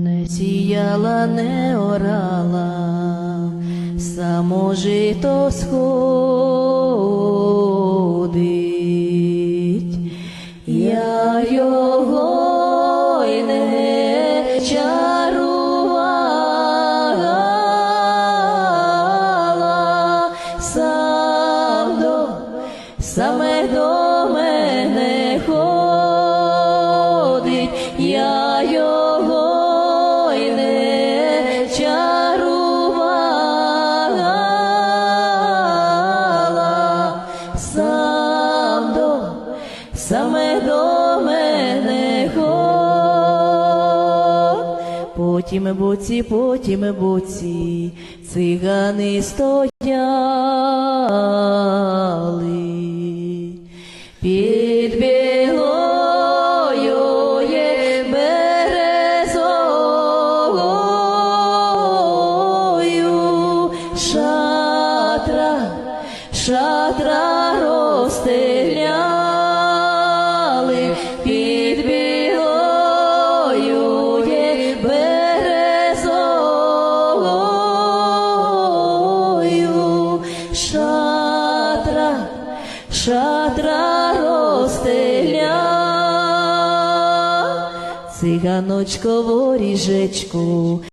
Не сіяла, не орала, само жито сходить, я його й не чарувала, сам до, саме до мене ходить, я його саме до мене ходить. Потім буці, потім буці, цигани стояли. Під білою є березою шатра, шатра розстеляли шатра розстеля. Циганочко воріжечку,